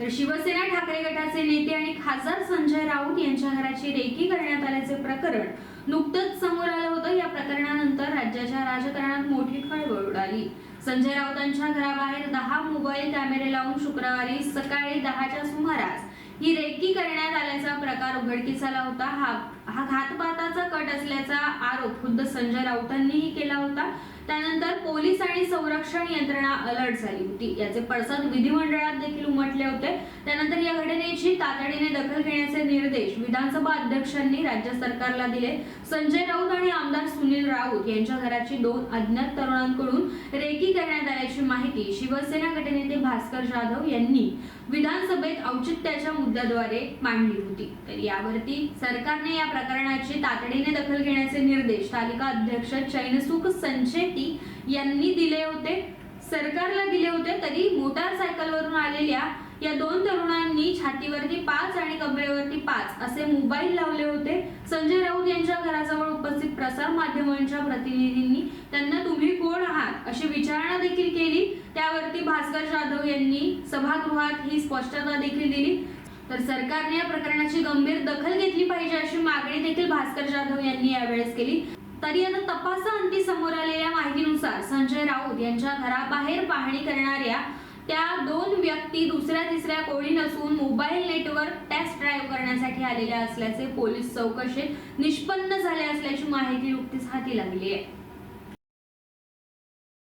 तर शिवसेना ठाकरे गटाचे नेते आणि खासदार संजय राऊत यांच्या घराची रेकी करण्यात आल्याचे प्रकरण नुकतंच समोर आलं होतं. या प्रकरणानंतर राज्याच्या राजकारणात मोठी खळबळ उडाली. संजय राऊतांच्या घराबाहेर दहा मोबाईल कॅमेरे लावून शुक्रवारी सकाळी दहाच्या सुमारास ही रेकी करण्यात आल्याचा प्रकार उघडकीस आला होता. हा हा घातपाताचा कट असल्याचा आरोप खुद्द संजय राऊतांनीही केला होता. त्यानंतर पोलीस आणि संरक्षण यंत्रणा अलर्ट झाली होती. याचे पडसाद विधिमंडळात देखील उमटले होते. त्यानंतर या घटनेची तातडीने दखल घेण्याचे निर्देश विधानसभा अध्यक्षांनी राज्य सरकारला दिले. संजय राऊत आणि आमदार सुनील राऊत यांच्या घराची दोन अज्ञात तरुणांकडून रेकी करण्यात आल्याची माहिती शिवसेना गटनेते भास्कर जाधव यांनी विधानसभेत औचित्याच्या मुद्द्याद्वारे मांडली होती. तर यावरती सरकारने या प्रकरणाची तातडीने दखल घेण्याचे निर्देश तालिका अध्यक्ष चैनसुख संचेती यांनी दिले होते. सरकारला दिले होते तरी मोटारसायकलवरून आलेल्या या दोन तरुणांनी छातीवरती पाच आणि कमरेवरती पाच असे मोबाईल लावले होते. संजय राऊत यांच्या घराजवळ उपस्थित प्रसार माध्यमांच्या प्रतिनिधींनी त्यांना तुम्ही कोण आहात? अशी विचारणा देखील केली. त्यावरती भास्कर जाधव यांनी सभागृहात ही स्पष्टता देखील दिली. तर सरकारने या प्रकरणाची गंभीर दखल घेतली पाहिजे अशी मागणी देखील भास्कर जाधव यांनी यावेळेस केली. तरी आता तपासाअंती समोर आलेल्या माहितीनुसार संजय राऊत यांच्या घराबाहेर पाहणी करणाऱ्या त्या दोन व्यक्ती दुसऱ्या तिसऱ्या कोळी नसून मोबाईल नेटवर्क टेस्ट ड्राईव्ह करण्यासाठी आलेल्या असल्याचे पोलीस चौकशीत निष्पन्न झाले असल्याची माहिती नुकतीच हाती लागली आहे.